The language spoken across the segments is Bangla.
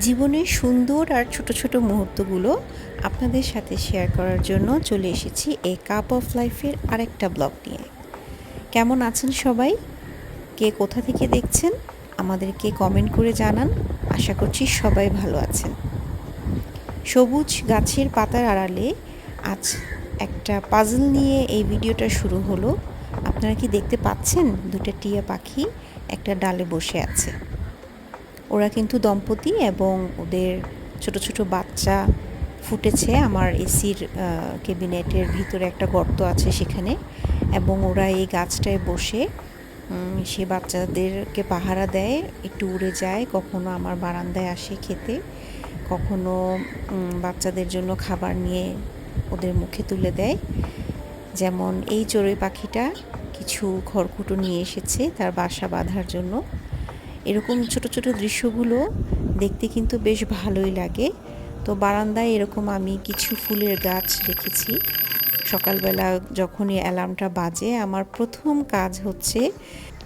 জীবনের সুন্দর আর ছোট ছোট মুহূর্তগুলো আপনাদের সাথে শেয়ার করার জন্য চলে এসেছি এ কাপ অফ লাইফের আরেকটা ব্লগ নিয়ে। কেমন আছেন সবাই? কে কোথা থেকে দেখছেন? আমাদেরকে কমেন্ট করে জানান। আশা করছি সবাই ভালো আছেন। সবুজ গাছের পাতার আড়ালে আজ একটা পাজল নিয়ে এই ভিডিওটা শুরু হলো। আপনারা কি দেখতে পাচ্ছেন? দুটো টিয়া পাখি একটা ডালে বসে আছে। ওরা কিন্তু দম্পতি এবং ওদের ছোট ছোট বাচ্চা ফুটেছে আমার এসির ক্যাবিনেটের ভিতরে একটা গর্ত আছে সেখানে এবং ওরা এই গাছটায় বসে সে বাচ্চাদেরকে পাহারা দেয়, একটু উড়ে যায়, কখনো আমার বারান্দায় আসে খেতে, কখনো বাচ্চাদের জন্য খাবার নিয়ে ওদের মুখে তুলে দেয়। যেমন এই চড়ুই পাখিটা কিছু খড়কুটো নিয়ে এসেছে তার বাসা বাঁধার জন্য। এরকম ছোট ছোট দৃশ্যগুলো দেখতে কিন্তু বেশ ভালোই লাগে। তো বারান্দায় এরকম আমি কিছু ফুলের গাছ রেখেছি। সকালবেলা যখনই অ্যালার্মটা বাজে, আমার প্রথম কাজ হচ্ছে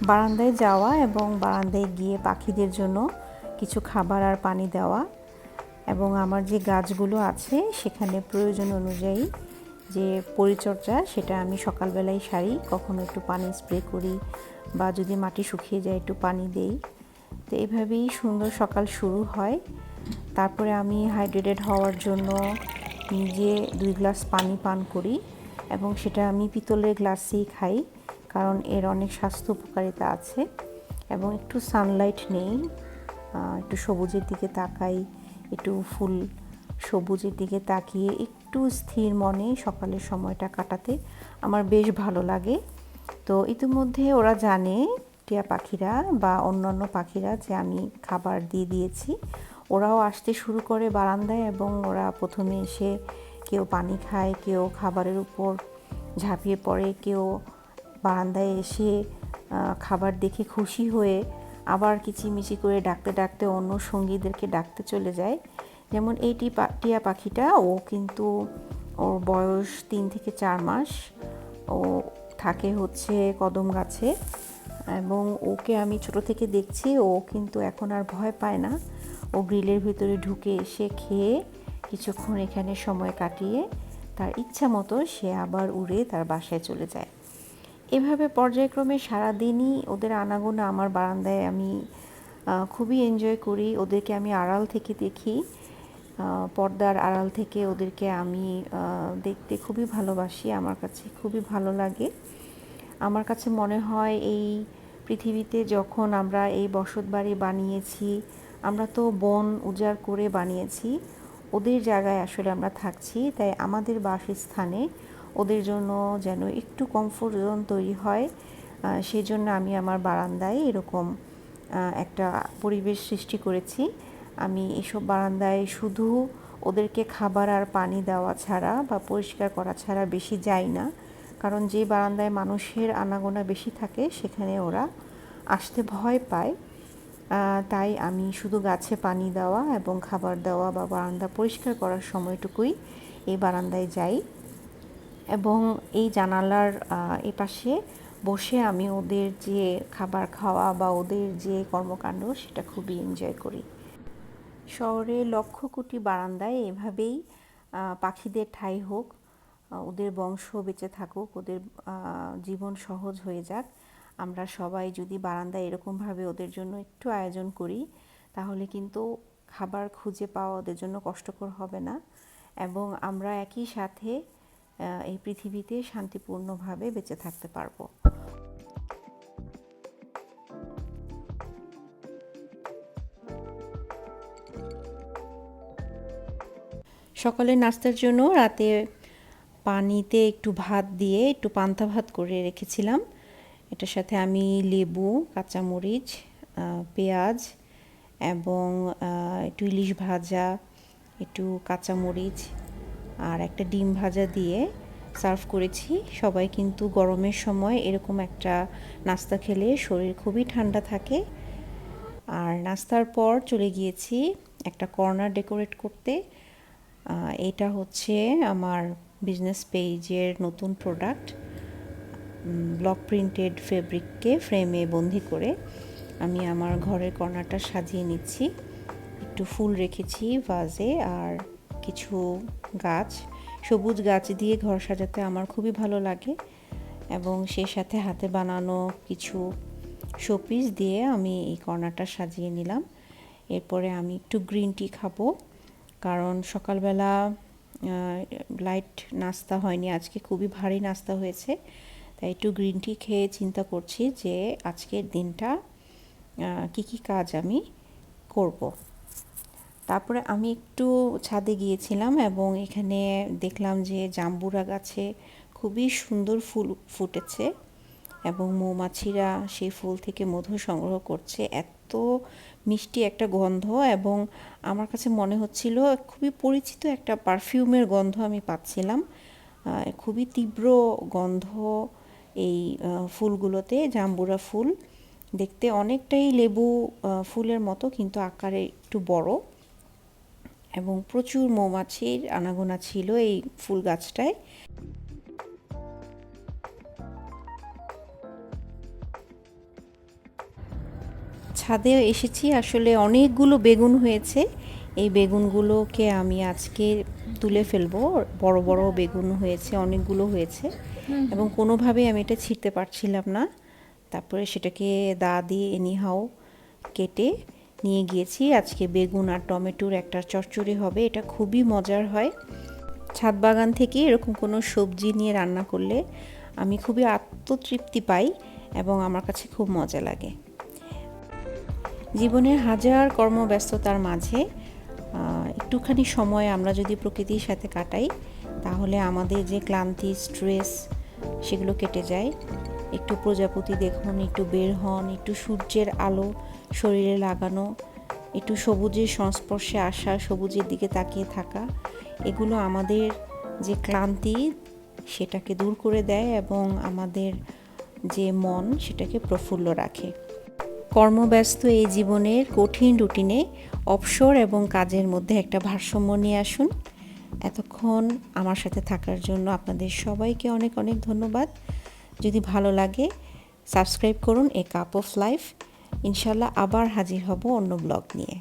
বারান্দায় যাওয়া এবং বারান্দায় গিয়ে পাখিদের জন্য কিছু খাবার আর পানি দেওয়া এবং আমার যে গাছগুলো আছে সেখানে প্রয়োজন অনুযায়ী যে পরিচর্যা, সেটা আমি সকালবেলায় সারি, কখনো একটু পানি স্প্রে করি বা যদি মাটি শুকিয়ে যায় একটু পানি দেই। তো এভাবেই সুন্দর সকাল শুরু হয়। তারপরে আমি হাইড্রেটেড হওয়ার জন্য নিজে দুই গ্লাস পানি পান করি এবং সেটা আমি পিতলের গ্লাসেই খাই, কারণ এর অনেক স্বাস্থ্য উপকারিতা আছে এবং একটু সানলাইট নেই একটু সবুজের দিকে তাকাই, একটু ফুল সবুজের দিকে তাকিয়ে একটু স্থির মনে সকালের সময়টা কাটাতে আমার বেশ ভালো লাগে। তো ইতিমধ্যে ওরা জানে টিয়া পাখিরা বা অন্যান্য পাখিরা যে আমি খাবার দিয়ে দিয়েছি, ওরাও আসতে শুরু করে বারান্দায় এবং ওরা প্রথমে এসে কেউ পানি খায়, কেউ খাবারের উপর ঝাঁপিয়ে পড়ে, কেউ বারান্দায় এসে খাবার দেখে খুশি হয়ে আবার কিচিমিচি করে ডাকতে ডাকতে অন্য সঙ্গীদেরকে ডাকতে চলে যায়। যেমন এই টিয়া পাখিটা, ও কিন্তু ওর বয়স তিন থেকে চার মাস, ও থাকে হচ্ছে কদম গাছে। এবং ওকে আমি ছোট থেকে দেখছি, ও কিন্তু এখন আর ভয় পায় না। ও গ্রিলের ভিতরে ঢুকে এসে খেয়ে কিছুক্ষণ এখানে সময় কাটিয়ে তার ইচ্ছা মতো সে আবার উড়ে তার বাসায় চলে যায়। এভাবে পর্যায়ক্রমে সারাদিনই ওদের আনাগোনা আমার বারান্দায় আমি খুবই এনজয় করি। ওদেরকে আমি আড়াল থেকে দেখি পর্দার আড়াল থেকে ওদেরকে আমি দেখতে খুবই ভালোবাসি। আমার কাছে খুবই ভালো লাগে। আমার কাছে মনে হয় এই পৃথিবীতে যখন আমরা এই বসত বাড়ি বানিয়েছি, আমরা তো বন উজাড় করে বানিয়েছি, ওদের জায়গায় আসলে আমরা থাকছি, তাই আমাদের বাসস্থানে ওদের জন্য যেন একটু কমফোর্ট জোন তৈরি হয় সেই জন্য আমি আমার বারান্দায় এরকম একটা পরিবেশ সৃষ্টি করেছি। আমি এসব বারান্দায় শুধু ওদেরকে খাবার আর পানি দেওয়া ছাড়া বা পরিষ্কার করা ছাড়া বেশি যাই না। কারণ যে বারান্দায় মানুষের আনাগোনা বেশি থাকে, সেখানে ওরা আসতে ভয় পায়। তাই আমি শুধু গাছে পানি দেওয়া এবং খাবার দেওয়া বা বারান্দা পরিষ্কার করার সময়টুকুই এই বারান্দায় যাই। এবং এই জানালার এপাশে বসে আমি ওদের যে খাবার খাওয়া বা ওদের যে কর্মকাণ্ড, সেটা খুবই এনজয় করি। শহরে লক্ষ কোটি বারান্দায় এভাবেই পাখিদের ঠাঁই হোক ওদের বংশ বেঁচে থাকুক, ওদের জীবন সহজ হয়ে যাক। আমরা সবাই যদি বারান্দায় এরকমভাবে ওদের জন্য একটু আয়োজন করি, তাহলে কিন্তু খাবার খুঁজে পাওয়া ওদের জন্য কষ্টকর হবে না। এবং আমরা একই সাথে এই পৃথিবীতে শান্তিপূর্ণভাবে বেঁচে থাকতে পারব। সকালের নাস্তার জন্য রাতে পানিতে একটু ভাত দিয়ে একটু পান্তা ভাত করে রেখেছিলাম। এটার সাথে আমি লেবু, কাঁচামরিচ পেঁয়াজ এবং একটু ইলিশ ভাজা, একটু কাঁচামরিচ আর একটা ডিম ভাজা দিয়ে সার্ভ করেছি। সবাই কিন্তু গরমের সময় এরকম একটা নাস্তা খেলে শরীর খুবই ঠান্ডা থাকে। আর নাস্তার পর চলে গিয়েছি একটা কর্নার ডেকোরেট করতে। এটা হচ্ছে আমার বিজনেস পেজের নতুন প্রোডাক্ট ব্লক প্রিন্টেড ফেব্রিককে ফ্রেমে বন্দি করে আমি আমার ঘরের কর্নারটা সাজিয়ে নিচ্ছি। একটু ফুল রেখেছি ভাজে আর কিছু গাছ। সবুজ গাছ দিয়ে ঘর সাজাতে আমার খুবই ভালো লাগে এবং সে সাথে হাতে বানানো কিছু শোপিস দিয়ে আমি এই কর্নারটা সাজিয়ে নিলাম। এরপরে আমি একটু গ্রিন টি খাব, কারণ সকালবেলা লাইট নাস্তা হয়নি। আজকে খুবই ভারী নাস্তা হয়েছে। তাই একটু গ্রিন টি খেয়ে চিন্তা করছি যে আজকের দিনটা কি কি কাজ আমি করব। তারপরে আমি একটু ছাদে গিয়েছিলাম এবং এখানে দেখলাম যে জাম্বুরা গাছে খুবই সুন্দর ফুল ফুটেছে এবং মৌমাছিরা সেই ফুল থেকে মধু সংগ্রহ করছে। এত মিষ্টি একটা গন্ধ এবং আমার কাছে মনে হচ্ছিল খুবই পরিচিত একটা পারফিউমের গন্ধ আমি পাচ্ছিলাম। খুবই তীব্র গন্ধ এই ফুলগুলোতে, জাম্বুরা ফুল। দেখতে অনেকটাই লেবু ফুলের মতো কিন্তু আকারে একটু বড়। এবং প্রচুর মৌমাছির আনাগোনা ছিল এই ফুল গাছটায়। ছাদে এসেছি। আসলে অনেকগুলো বেগুন হয়েছে। এই বেগুনগুলোকে আমি আজকে তুলে ফেলব। বড় বড় বেগুন হয়েছে অনেকগুলো হয়েছে। এবং কোনোভাবেই আমি এটা ছিঁড়তে পারছিলাম না। তারপরে সেটাকে দা দিয়ে এনিহাও কেটে নিয়ে গিয়েছি। আজকে বেগুন আর টমেটোর একটা চচ্চড়ি হবে। এটা খুবই মজার হয়। ছাদ বাগান থেকে এরকম কোনো সবজি নিয়ে রান্না করলে আমি খুবই আত্মতৃপ্তি পাই এবং আমার কাছে খুব মজা লাগে। জীবনের হাজার কর্মব্যস্ততার মাঝে একটুখানি সময় আমরা যদি প্রকৃতির সাথে কাটাই, তাহলে আমাদের যে ক্লান্তি, স্ট্রেস, সেগুলো কেটে যায়। একটু প্রজাপতি দেখুন, একটু বের হন, একটু সূর্যের আলো শরীরে লাগানো, একটু সবুজের সংস্পর্শে আসা, সবুজের দিকে তাকিয়ে থাকা, এগুলো আমাদের যে ক্লান্তি, সেটাকে দূর করে দেয় এবং আমাদের যে মন, সেটাকে প্রফুল্ল রাখে। কর্মব্যস্ত এই জীবনের কঠিন রুটিনে অবসর এবং কাজের মধ্যে একটা ভারসাম্য নিয়ে আসুন। এতক্ষণ আমার সাথে থাকার জন্য আপনাদের সবাইকে অনেক অনেক ধন্যবাদ। যদি ভালো লাগে, সাবস্ক্রাইব করুন এ কাপ অফ লাইফ ইনশাল্লাহ আবার হাজির হব অন্য ব্লগ নিয়ে।